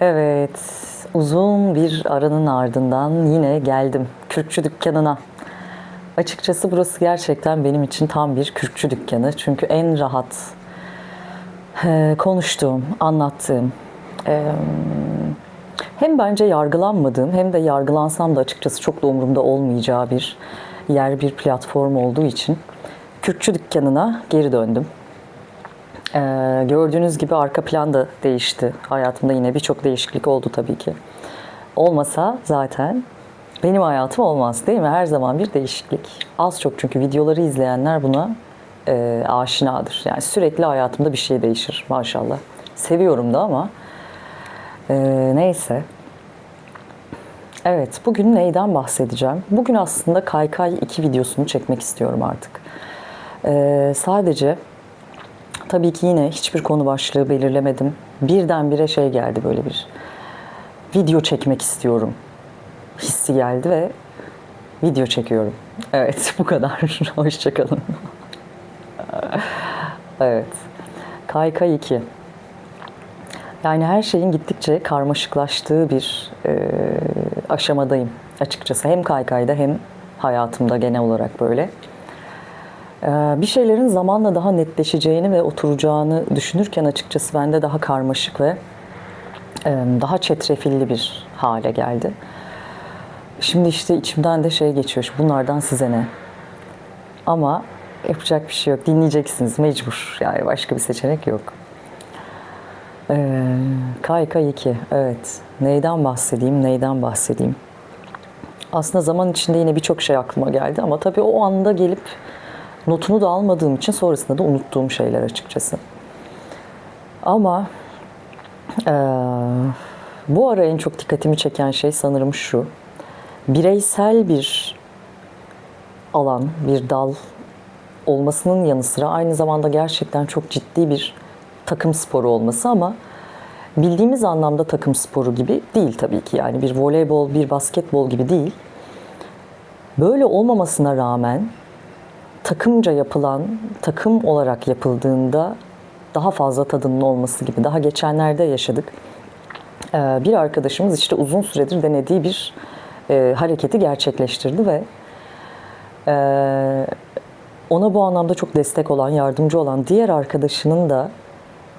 Evet, uzun bir aranın ardından yine geldim Kürkçü dükkanına. Açıkçası burası gerçekten benim için tam bir Kürkçü dükkanı. Çünkü en rahat e, konuştuğum, anlattığım, e, hem bence yargılanmadığım hem de yargılansam da açıkçası çok da umurumda olmayacağı bir yer, bir platform olduğu için Kürkçü dükkanına geri döndüm. Ee, gördüğünüz gibi arka plan da değişti. Hayatımda yine birçok değişiklik oldu tabii ki. Olmasa zaten benim hayatım olmaz değil mi? Her zaman bir değişiklik. Az çok çünkü videoları izleyenler buna e, aşinadır. Yani sürekli hayatımda bir şey değişir maşallah. Seviyorum da ama e, neyse. Evet, bugün neyden bahsedeceğim? Bugün aslında Kaykay 2 videosunu çekmek istiyorum artık. Ee, sadece tabii ki yine hiçbir konu başlığı belirlemedim. Birdenbire şey geldi böyle bir video çekmek istiyorum hissi geldi ve video çekiyorum. Evet, bu kadar. Hoşçakalın. evet. Kaykay 2. Yani her şeyin gittikçe karmaşıklaştığı bir e, aşamadayım açıkçası. Hem kaykayda hem hayatımda genel olarak böyle. E, bir şeylerin zamanla daha netleşeceğini ve oturacağını düşünürken açıkçası bende daha karmaşık ve e, daha çetrefilli bir hale geldi. Şimdi işte içimden de şey geçiyor. Bunlardan size ne? Ama yapacak bir şey yok. Dinleyeceksiniz mecbur. Yani başka bir seçenek yok. Ee, Kaykay 2, evet. Neyden bahsedeyim, neyden bahsedeyim? Aslında zaman içinde yine birçok şey aklıma geldi ama tabii o anda gelip notunu da almadığım için sonrasında da unuttuğum şeyler açıkçası. Ama eee, bu ara en çok dikkatimi çeken şey sanırım şu. Bireysel bir alan, bir dal olmasının yanı sıra aynı zamanda gerçekten çok ciddi bir takım sporu olması ama bildiğimiz anlamda takım sporu gibi değil tabii ki. Yani bir voleybol, bir basketbol gibi değil. Böyle olmamasına rağmen takımca yapılan, takım olarak yapıldığında daha fazla tadının olması gibi. Daha geçenlerde yaşadık. Ee, Bir arkadaşımız işte uzun süredir denediği bir e, hareketi gerçekleştirdi ve e, ona bu anlamda çok destek olan, yardımcı olan diğer arkadaşının da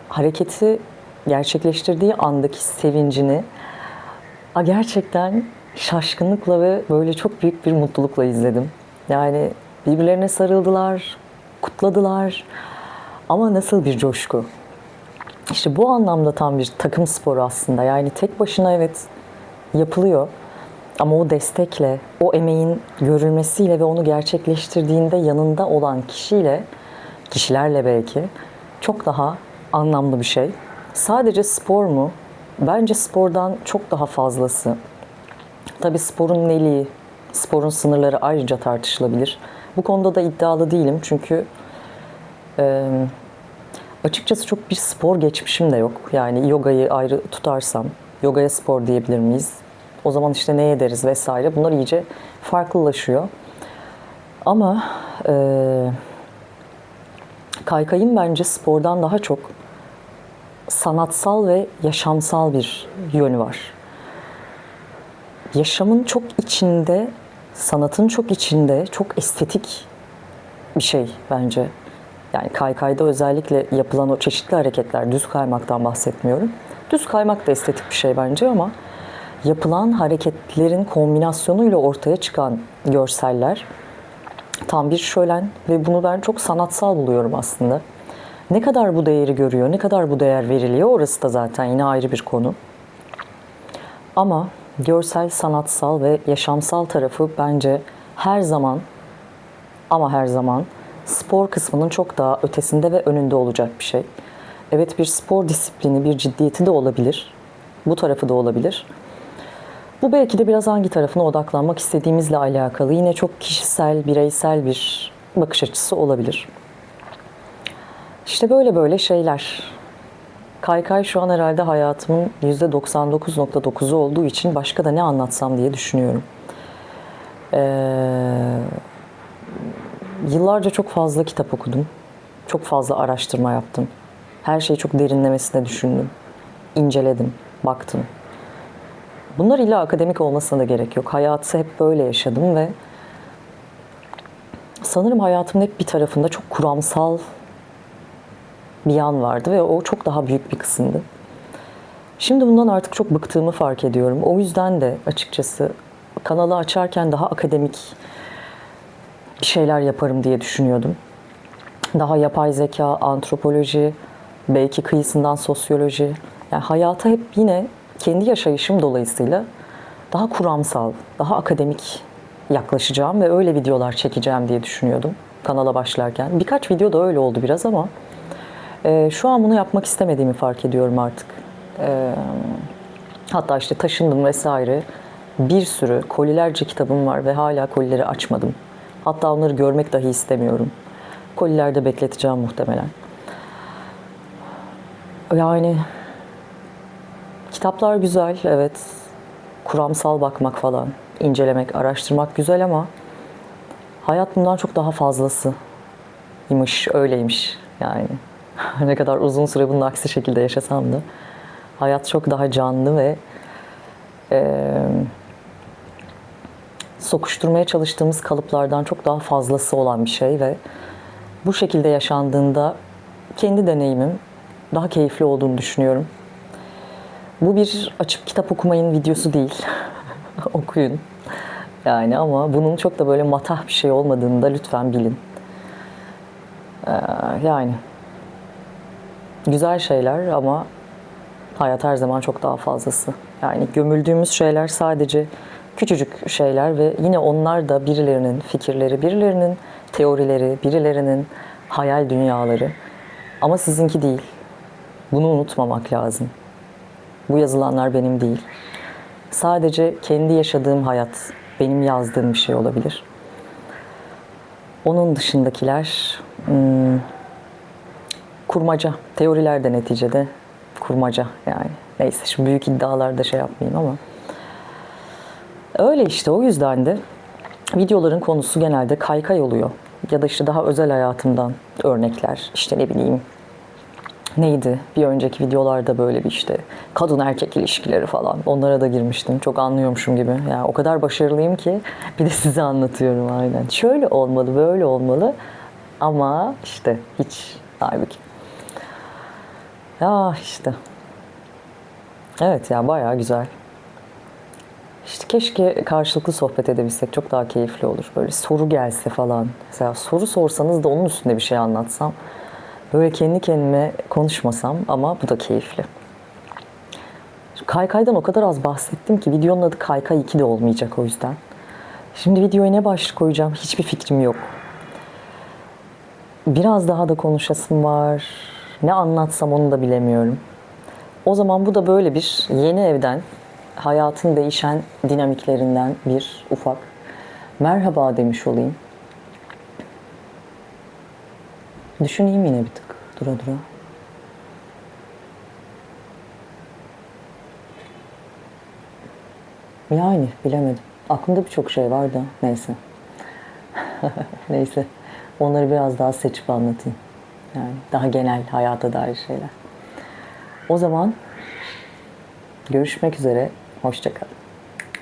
hareketi gerçekleştirdiği andaki sevincini gerçekten şaşkınlıkla ve böyle çok büyük bir mutlulukla izledim. Yani birbirlerine sarıldılar, kutladılar ama nasıl bir coşku. İşte bu anlamda tam bir takım sporu aslında. Yani tek başına evet yapılıyor. Ama o destekle, o emeğin görülmesiyle ve onu gerçekleştirdiğinde yanında olan kişiyle, kişilerle belki çok daha anlamlı bir şey. Sadece spor mu? Bence spordan çok daha fazlası. Tabii sporun neliği, sporun sınırları ayrıca tartışılabilir. Bu konuda da iddialı değilim çünkü e, açıkçası çok bir spor geçmişim de yok. Yani yogayı ayrı tutarsam, yogaya spor diyebilir miyiz? O zaman işte ne ederiz vesaire. Bunlar iyice farklılaşıyor. Ama e, kaykayın bence spordan daha çok sanatsal ve yaşamsal bir yönü var. Yaşamın çok içinde, sanatın çok içinde, çok estetik bir şey bence. Yani kaykayda özellikle yapılan o çeşitli hareketler, düz kaymaktan bahsetmiyorum. Düz kaymak da estetik bir şey bence ama yapılan hareketlerin kombinasyonuyla ortaya çıkan görseller tam bir şölen ve bunu ben çok sanatsal buluyorum aslında. Ne kadar bu değeri görüyor, ne kadar bu değer veriliyor orası da zaten yine ayrı bir konu. Ama görsel, sanatsal ve yaşamsal tarafı bence her zaman ama her zaman spor kısmının çok daha ötesinde ve önünde olacak bir şey. Evet bir spor disiplini, bir ciddiyeti de olabilir. Bu tarafı da olabilir. Bu belki de biraz hangi tarafına odaklanmak istediğimizle alakalı. Yine çok kişisel, bireysel bir bakış açısı olabilir. İşte böyle böyle şeyler. Kaykay şu an herhalde hayatımın %99.9'u olduğu için başka da ne anlatsam diye düşünüyorum. Ee, yıllarca çok fazla kitap okudum. Çok fazla araştırma yaptım. Her şeyi çok derinlemesine düşündüm. inceledim. baktım. Bunlar illa akademik olmasına da gerek yok. Hayatı hep böyle yaşadım ve sanırım hayatımın hep bir tarafında çok kuramsal bir yan vardı ve o çok daha büyük bir kısımdı. Şimdi bundan artık çok bıktığımı fark ediyorum. O yüzden de açıkçası kanalı açarken daha akademik bir şeyler yaparım diye düşünüyordum. Daha yapay zeka, antropoloji, belki kıyısından sosyoloji. Yani hayata hep yine kendi yaşayışım dolayısıyla daha kuramsal, daha akademik yaklaşacağım ve öyle videolar çekeceğim diye düşünüyordum kanala başlarken. Birkaç video da öyle oldu biraz ama e, şu an bunu yapmak istemediğimi fark ediyorum artık. E, hatta işte taşındım vesaire. Bir sürü kolilerce kitabım var ve hala kolileri açmadım. Hatta onları görmek dahi istemiyorum. Kolilerde bekleteceğim muhtemelen. Yani kitaplar güzel, evet. Kuramsal bakmak falan, incelemek, araştırmak güzel ama hayat bundan çok daha fazlası imiş, öyleymiş yani. ne kadar uzun süre bunun aksi şekilde yaşasam da hayat çok daha canlı ve e, sokuşturmaya çalıştığımız kalıplardan çok daha fazlası olan bir şey ve bu şekilde yaşandığında kendi deneyimim daha keyifli olduğunu düşünüyorum. Bu bir açıp kitap okumayın videosu değil. Okuyun. Yani ama bunun çok da böyle matah bir şey olmadığını da lütfen bilin. Ee, yani güzel şeyler ama hayat her zaman çok daha fazlası. Yani gömüldüğümüz şeyler sadece küçücük şeyler ve yine onlar da birilerinin fikirleri, birilerinin teorileri, birilerinin hayal dünyaları. Ama sizinki değil. Bunu unutmamak lazım. Bu yazılanlar benim değil. Sadece kendi yaşadığım hayat, benim yazdığım bir şey olabilir. Onun dışındakiler hmm, kurmaca, teoriler de neticede kurmaca yani. Neyse şimdi büyük iddialarda şey yapmayayım ama. Öyle işte o yüzden de videoların konusu genelde kaykay oluyor. Ya da işte daha özel hayatımdan örnekler. İşte ne bileyim neydi? Bir önceki videolarda böyle bir işte kadın erkek ilişkileri falan. Onlara da girmiştim. Çok anlıyormuşum gibi. Yani o kadar başarılıyım ki bir de size anlatıyorum aynen. Şöyle olmalı, böyle olmalı. Ama işte hiç halbuki. Ya işte. Evet ya bayağı güzel. İşte keşke karşılıklı sohbet edebilsek çok daha keyifli olur. Böyle soru gelse falan. Mesela soru sorsanız da onun üstünde bir şey anlatsam. Böyle kendi kendime konuşmasam ama bu da keyifli. Kaykay'dan o kadar az bahsettim ki videonun adı Kaykay 2 de olmayacak o yüzden. Şimdi videoya ne başlık koyacağım hiçbir fikrim yok. Biraz daha da konuşasım var. Ne anlatsam onu da bilemiyorum. O zaman bu da böyle bir yeni evden, hayatın değişen dinamiklerinden bir ufak merhaba demiş olayım. Düşüneyim yine bir tık. Dura dura. Yani bilemedim. Aklımda birçok şey var da neyse. neyse. Onları biraz daha seçip anlatayım. Yani daha genel hayata dair şeyler. O zaman görüşmek üzere. Hoşçakalın.